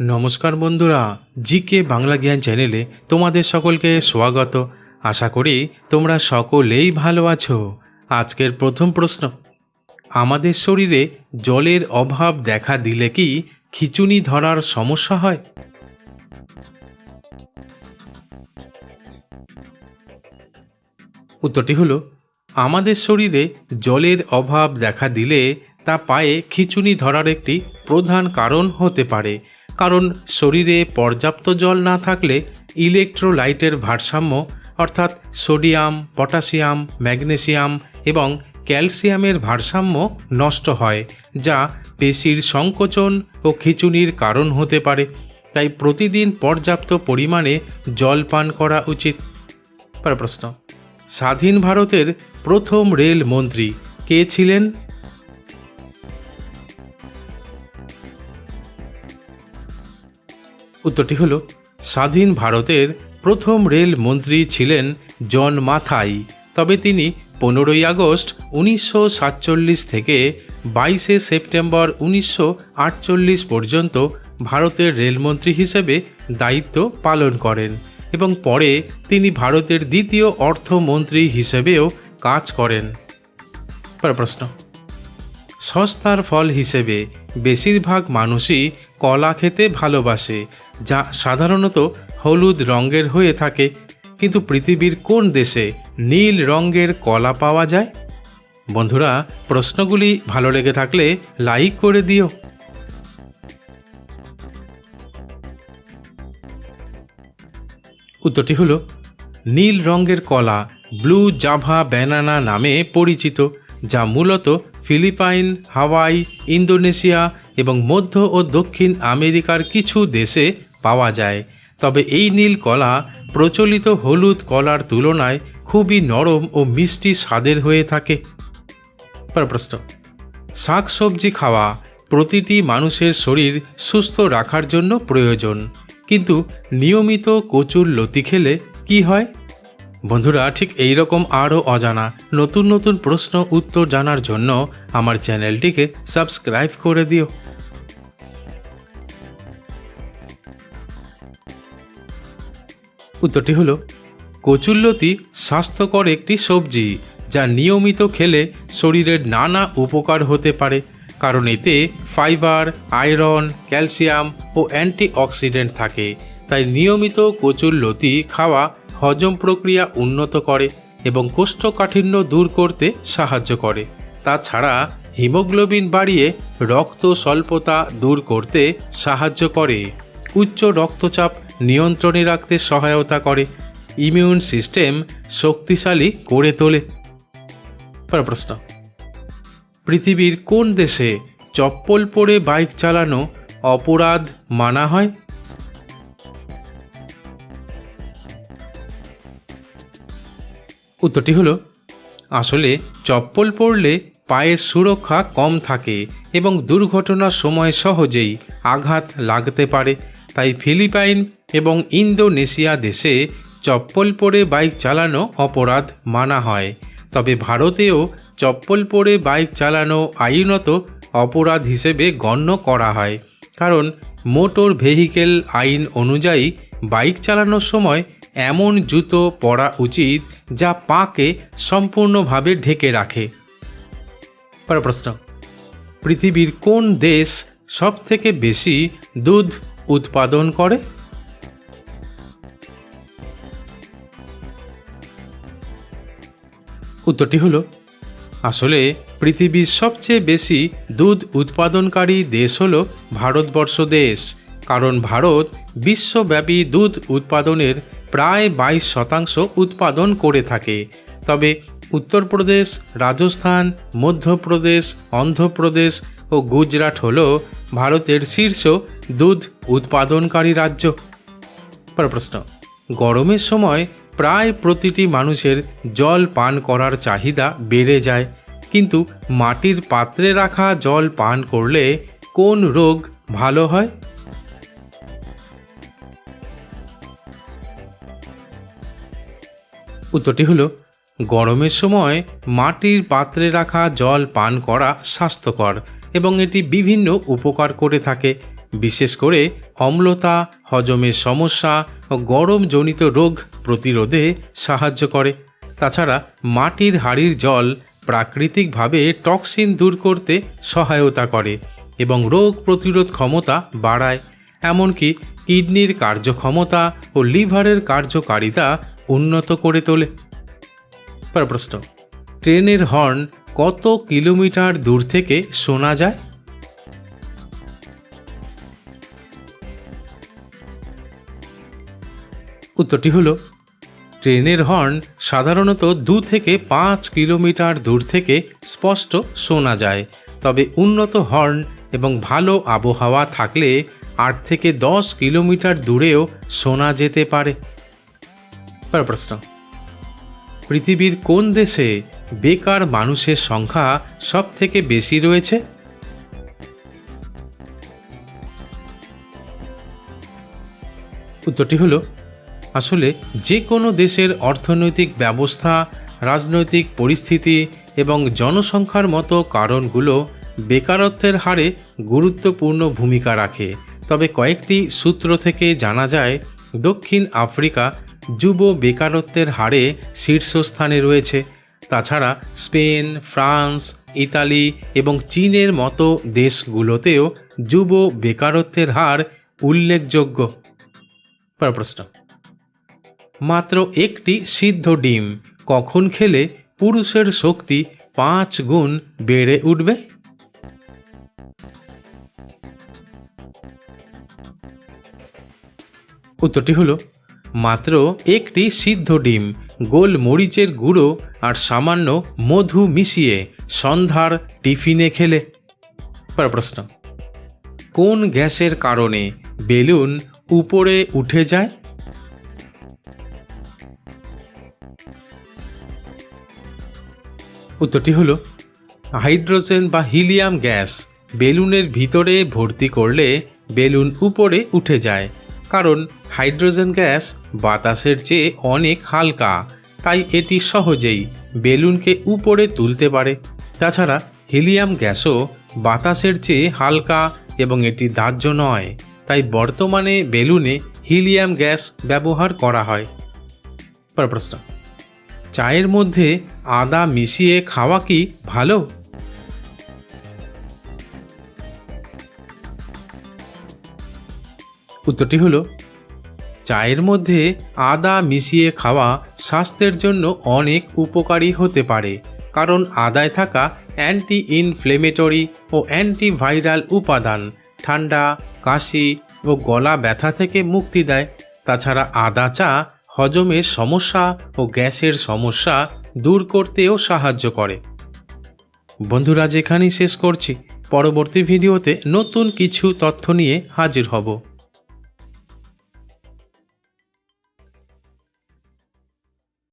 নমস্কার বন্ধুরা, জিকে বাংলা জ্ঞান চ্যানেলে তোমাদের সকলকে স্বাগত। আশা করি তোমরা সকলেই ভালো আছো। আজকের প্রথম প্রশ্ন, আমাদের শরীরে জলের অভাব দেখা দিলে কি খিচুনি ধরার সমস্যা হয়? উত্তরটি হলো, আমাদের শরীরে জলের অভাব দেখা দিলে তা পায়ে খিচুনি ধরার একটি প্রধান কারণ হতে পারে। কারণ শরীরে পর্যাপ্ত জল না থাকলে ইলেকট্রোলাইটের ভারসাম্য, অর্থাৎ সোডিয়াম, পটাশিয়াম ম্যাগনেসিয়াম এবং ক্যালসিয়ামের ভারসাম্য নষ্ট হয়, যা পেশির সংকোচন ও খিচুনির কারণ হতে পারে। তাই প্রতিদিন পর্যাপ্ত পরিমাণে জল পান করা উচিত। প্রশ্ন। স্বাধীন ভারতের প্রথম রেল মন্ত্রী কে ছিলেন? উত্তরটি হল, স্বাধীন ভারতের প্রথম রেল মন্ত্রী ছিলেন জন মাথাই। তবে তিনি পনেরোই আগস্ট উনিশশো সাতচল্লিশ থেকে বাইশে সেপ্টেম্বর উনিশশো আটচল্লিশ পর্যন্ত ভারতের রেলমন্ত্রী হিসেবে দায়িত্ব পালন করেন এবং পরে তিনি ভারতের দ্বিতীয় অর্থমন্ত্রী হিসেবেও কাজ করেন। প্রশ্ন। সস্তার ফল হিসেবে বেশিরভাগ মানুষই কলা খেতে ভালোবাসে, যা সাধারণত হলুদ রঙের হয়ে থাকে। কিন্তু পৃথিবীর কোন দেশে নীল রঙের কলা পাওয়া যায়? বন্ধুরা, প্রশ্নগুলি ভালো লেগে থাকলে লাইক করে দিও। উত্তরটি হলো, নীল রঙের কলা ব্লু জাভা ব্যানানা নামে পরিচিত, যা মূলত ফিলিপাইন, হাওয়াই, ইন্দোনেশিয়া এবং মধ্য ও দক্ষিণ আমেরিকার কিছু দেশে পাওয়া যায়। তবে এই নীল কলা প্রচলিত হলুদ কলার তুলনায় খুবই নরম ও মিষ্টি স্বাদের হয়ে থাকে। প্রশ্ন শাকসবজি খাওয়া প্রতিটি মানুষের শরীর সুস্থ রাখার জন্য প্রয়োজন। কিন্তু নিয়মিত কচুর লতি খেলে কি হয়? বন্ধুরা, ঠিক এই রকম আরও অজানা, নতুন নতুন প্রশ্ন উত্তর জানার জন্য আমার চ্যানেলটিকে সাবস্ক্রাইব করে দিও। উত্তরটি হলো কচুল্লতি স্বাস্থ্যকর একটি সবজি যা নিয়মিত খেলে শরীরের নানা উপকার হতে পারে, কারণ এতে ফাইবার, আয়রন, ক্যালসিয়াম ও অ্যান্টিঅক্সিডেন্ট থাকে। তাই নিয়মিত কচুল্লতি খাওয়া হজম প্রক্রিয়া উন্নত করে এবং কোষ্ঠকাঠিন্য দূর করতে সাহায্য করে। তাছাড়া, হিমোগ্লোবিন বাড়িয়ে রক্ত স্বল্পতা দূর করতে সাহায্য করে। উচ্চ রক্তচাপ নিয়ন্ত্রণে রাখতে সহায়তা করে। ইমিউন সিস্টেম শক্তিশালী করে তোলে। প্রশ্ন। পৃথিবীর কোন দেশে চপ্পল পরে বাইক চালানো অপরাধ মানা হয়? উত্তরটি হলো, আসলে চপ্পল পরলে পায়ের সুরক্ষা কম থাকে এবং দুর্ঘটনার সময় সহজেই আঘাত লাগতে পারে। তাই ফিলিপাইন এবং ইন্দোনেশিয়া দেশে চপ্পল পরে বাইক চালানো অপরাধ মানা হয়। তবে ভারতেও চপ্পল পরে বাইক চালানো আইনত অপরাধ হিসেবে গণ্য করা হয়। কারণ মোটর ভেহিকেল আইন অনুযায়ী বাইক চালানোর সময় এমন জুতো পরা উচিত যা পাকে সম্পূর্ণভাবে ঢেকে রাখে। পরের প্রশ্ন। পৃথিবীর কোন দেশ সবথেকে বেশি দুধ উৎপাদন করে? উত্তরটি হলো, আসলে পৃথিবীর সবচেয়ে বেশি দুধ উৎপাদনকারী দেশ হল ভারতবর্ষ দেশ, কারণ ভারত বিশ্বব্যাপী দুধ উৎপাদনের প্রায় বাইশ শতাংশ উৎপাদন করে থাকে। তবে উত্তরপ্রদেশ, রাজস্থান, মধ্যপ্রদেশ, অন্ধ্রপ্রদেশ ও গুজরাট হল ভারতের শীর্ষ দুধ উৎপাদনকারী রাজ্য। প্রশ্ন, গরমের সময় প্রায় প্রতিটি মানুষের জল পান করার চাহিদা বেড়ে যায়। কিন্তু মাটির পাত্রে রাখা জল পান করলে কোন রোগ ভালো হয়? উত্তরটি হলো, গরমের সময় মাটির পাত্রে রাখা জল পান করা স্বাস্থ্যকর এবং এটি বিভিন্ন উপকার করে থাকে। বিশেষ করে অম্লতা, হজমের সমস্যা ও গরমজনিত রোগ প্রতিরোধে সাহায্য করে। তাছাড়া মাটির হাড়ির জল প্রাকৃতিকভাবে টক্সিন দূর করতে সহায়তা করে এবং রোগ প্রতিরোধ ক্ষমতা বাড়ায়। এমনকি কিডনির কার্যক্ষমতা ও লিভারের কার্যকারিতা উন্নত করে তোলে। পর প্রশ্ন, ট্রেনের হর্ন কত কিলোমিটার দূর থেকে শোনা যায়? উত্তরটি হলো, ট্রেনের হর্ন সাধারণত দু থেকে পাঁচ কিলোমিটার দূর থেকে স্পষ্ট শোনা যায়। তবে উন্নত হর্ন এবং ভালো আবহাওয়া থাকলে আট থেকে দশ কিলোমিটার দূরেও শোনা যেতে পারে। পরের প্রশ্ন। পৃথিবীর কোন দেশে বেকার মানুষের সংখ্যা সব থেকে বেশি রয়েছে? উত্তরটি হলো, আসলে যে কোনো দেশের অর্থনৈতিক ব্যবস্থা, রাজনৈতিক পরিস্থিতি এবং জনসংখ্যার মতো কারণগুলো বেকারত্বের হারে গুরুত্বপূর্ণ ভূমিকা রাখে। তবে কয়েকটি সূত্র থেকে জানা যায়, দক্ষিণ আফ্রিকা যুব বেকারত্বের হারে শীর্ষস্থানে রয়েছে। তাছাড়া স্পেন, ফ্রান্স, ইতালি এবং চীনের মতো দেশগুলোতেও যুব বেকারত্বের হার উল্লেখযোগ্য। প্রশ্ন। মাত্র একটি সিদ্ধ ডিম কখন খেলে পুরুষের শক্তি পাঁচ গুণ বেড়ে উঠবে? উত্তরটি হলো মাত্র একটি সিদ্ধ ডিম, গোল মরিচের গুঁড়ো আর সামান্য মধু মিশিয়ে সন্ধ্যার টিফিনে খেলে। প্রশ্ন। কোন গ্যাসের কারণে বেলুন উপরে উঠে যায়? উত্তরটি হলো, হাইড্রোজেন বা হিলিয়াম গ্যাস বেলুনের ভিতরে ভর্তি করলে বেলুন উপরে উঠে যায়। কারণ হাইড্রোজেন গ্যাস বাতাসের চেয়ে অনেক হালকা, তাই এটি সহজেই বেলুনকে উপরে তুলতে পারে। তাছাড়া হিলিয়াম গ্যাসও বাতাসের চেয়ে হালকা এবং এটি দাহ্য নয়, তাই বর্তমানে বেলুনে হিলিয়াম গ্যাস ব্যবহার করা হয়। প্রশ্ন, চায়ের মধ্যে আদা মিশিয়ে খাওয়া কি ভালো? উত্তরটি হলো, চায়ের মধ্যে আদা মিশিয়ে খাওয়া স্বাস্থ্যের জন্য অনেক উপকারী হতে পারে, কারণ আদায় থাকা অ্যান্টি ইনফ্লেমেটরি ও অ্যান্টিভাইরাল উপাদান ঠান্ডা, কাশি ও গলা ব্যথা থেকে মুক্তি দেয়। তাছাড়া আদা চা হজমের সমস্যা ও গ্যাসের সমস্যা দূর করতেও সাহায্য করে। বন্ধুরা যেখানেই শেষ করছি। পরবর্তী ভিডিওতে নতুন কিছু তথ্য নিয়ে হাজির হব।